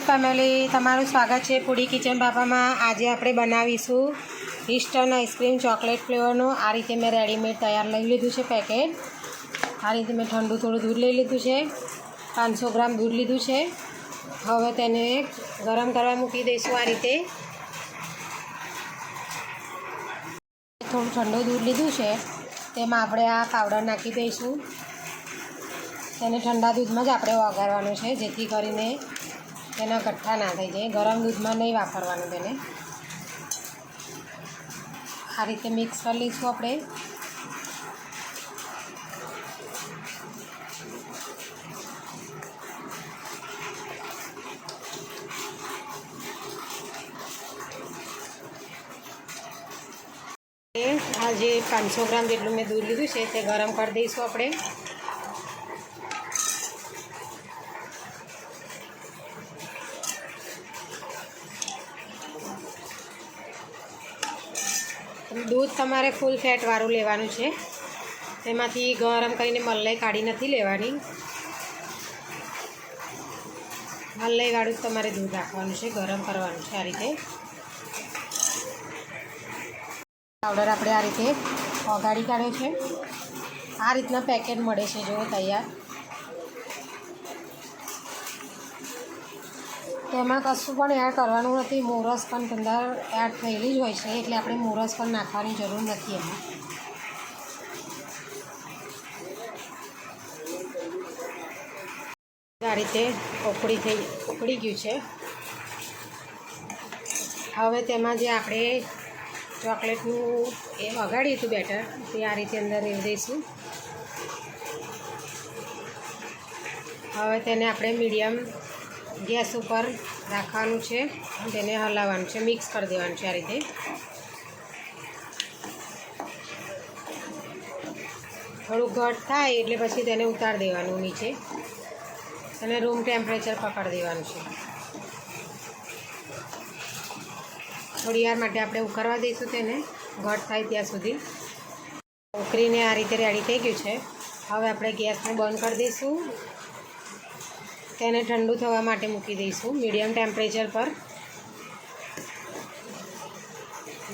Family તમારું સ્વાગત છે પૂડી કિચન બાપામાં આજે આપણે બનાવીશું ઈસ્ટર્ન આઈસ્ક્રીમ ચોકલેટ ફ્લેવરનું આ રીતે મેં રેડીમેડ તૈયાર લઈ લીધું છે પેકેટ આ રીતે મેં ઠંડુ થોડું દૂધ લઈ લીધું છે. પાંચસો ગ્રામ દૂધ લીધું છે. હવે તેને ગરમ કરવા મૂકી દઈશું આ રીતે. થોડું ઠંડુ દૂધ લીધું છે. તેમાં આપણે આ પાવડર નાખી દઈશું. તેને ઠંડા દૂધમાં જ આપણે વઘારવાનું છે, જેથી કરીને તેના કઠ્ઠા ના થઈ જાય. ગરમ દૂધમાં નહીં વાપરવાનું તેને આ રીતે મિક્સ કરી લઈશું આપણે. આ જે પાંચસો ગ્રામ જેટલું મેં દૂધ લીધું છે તે ગરમ કરી દઈશું આપણે. દૂધ તમારે ફૂલ ફેટવાળું લેવાનું છે. તેમાંથી ગરમ કરીને મલાઈ કાઢી નથી લેવાની. મલાઈવાળું જ તમારે દૂધ રાખવાનું છે, ગરમ કરવાનું છે આ રીતે. પાવડર આપણે આ રીતે ઓગાળી કાઢ્યો છે. આ રીતના પેકેટ મળે છે જો તૈયાર. તેમાં કશું પણ એડ કરવાનું નથી. મોરસ પણ અંદર એડ થયેલી જ હોય છે, એટલે આપણે મોરસ પણ નાખવાની જરૂર નથી એમાં. આ રીતે ઉકળી થઈ ઉકળી ગયું છે. હવે તેમાં જે આપણે ચોકલેટનું એ વગાડ્યું હતું બેટર, તે આ રીતે અંદર રેડી દઈશું. હવે તેને આપણે મીડિયમ ગેસ ઉપર રાખવાનું છે તેને હલાવવાનું છે, મિક્સ કરી દેવાનું છે આ રીતે. થોડું ઘટ થાય એટલે પછી તેને ઉતાર દેવાનું નીચે અને રૂમ ટેમ્પરેચર પકડી દેવાનું છે. થોડી વાર માટે આપણે ઉકળવા દઈશું તેને, ઘટ થાય ત્યાં સુધી. ઉકળીને આ રીતે રેડી થઈ ગયું છે. હવે આપણે ગેસને બંધ કરી દઈશું. તેને ઠંડુ થવા માટે મૂકી દઈશું મીડિયમ ટેમ્પરેચર પર.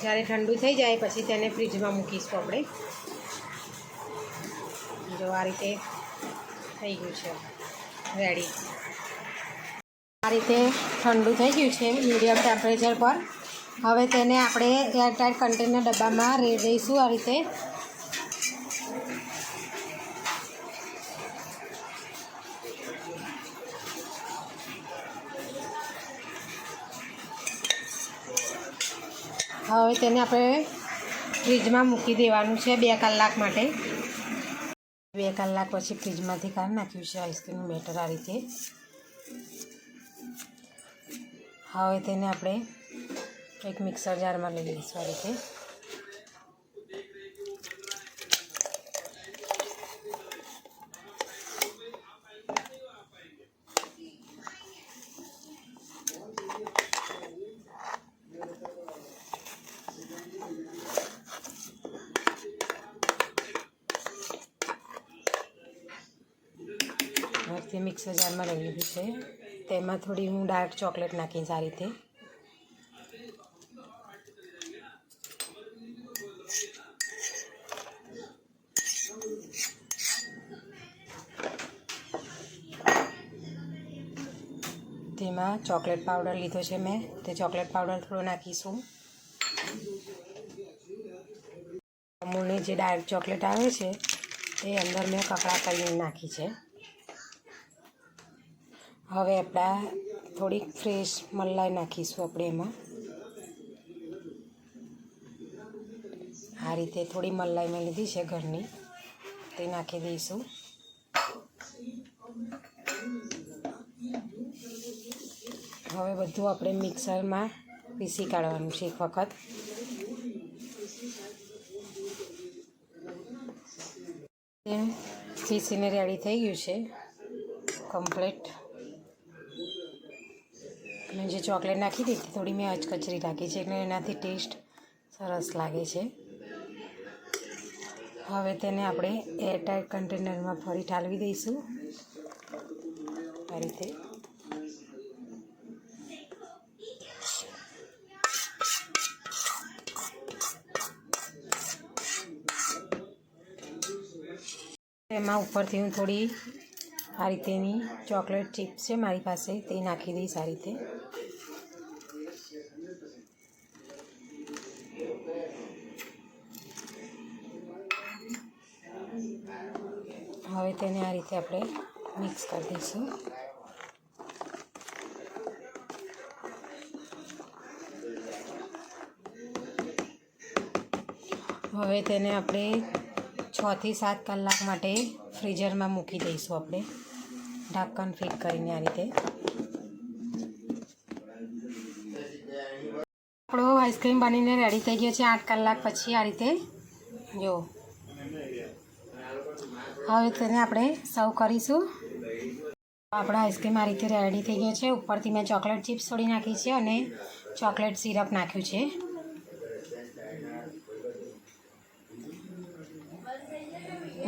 જ્યારે ઠંડુ થઈ જાય પછી તેને ફ્રીજમાં મૂકીશું આપણે. જો આ રીતે થઈ ગયું છે. રેડી આ રીતે ઠંડુ થઈ ગયું છે મીડિયમ ટેમ્પરેચર પર. હવે તેને આપણે એરટાઈટ કન્ટેનર ડબ્બામાં રેડી દઈશું આ રીતે. હવે તેને આપણે ફ્રીજમાં મૂકી દેવાનું છે બે કલાક માટે. બે કલાક પછી ફ્રીજમાંથી કાઢી નાખ્યું છે આઈસ્ક્રીમનું બેટર આ રીતે. હવે તેને આપણે એક મિક્સર જારમાં લઈ લઈશું આ રીતે. ફરીથી મિક્સર જારમાં લઈ લીધું છે. તેમાં થોડી હું ડાર્ક ચોકલેટ નાખીશ આ રીતે. તેમાં ચોકલેટ પાવડર લીધો છે મેં. તે ચોકલેટ પાવડર થોડો નાખીશું. અમૂલની જે ડાર્ક ચોકલેટ આવે છે તે અંદર મેં કકડા કરીને નાખી છે. હવે આપણા થોડીક ફ્રેશ મલાઈ નાખીશું આપણે એમાં. આ રીતે થોડી મલાઈ મેં લીધી છે ઘરની. તે નાખી દઈશું. હવે બધું આપણે મિક્સરમાં પીસી કાઢવાનું છે એક વખત. પીસીને રેડી થઈ ગયું છે. કમ્પ્લીટ મેં જે ચોકલેટ નાખી હતી થોડી મેં અચકચરી રાખી છે એટલે એનાથી ટેસ્ટ સરસ લાગે છે. હવે તેને આપણે એરટાઈટ કન્ટેનરમાં ફરી ઠાલવી દઈશું. આ રીતે. એમાં ઉપરથી હું થોડી આ રીતેની ચોકલેટ ચિપ્સ છે મારી પાસે, તે નાખી દઈશ આ રીતે. હવે તેને આ રીતે આપણે મિક્સ કરી દઈશું. હવે તેને આપણે છથી સાત કલાક માટે ફ્રીઝરમાં મૂકી દઈશું આપણે. ઢાંકણ ફિટ કરીને આ રીતે. આપણો આઈસ્ક્રીમ બનીને રેડી થઈ ગયો છે આઠ કલાક પછી આ રીતે. જો. હવે તેને આપણે સર્વ કરીશું. આપણો આઈસ્ક્રીમ આ રીતે રેડી થઈ ગયો છે. ઉપરથી મેં ચોકલેટ ચિપ્સ થોડી નાખી છે અને ચોકલેટ સિરપ નાખ્યું છે.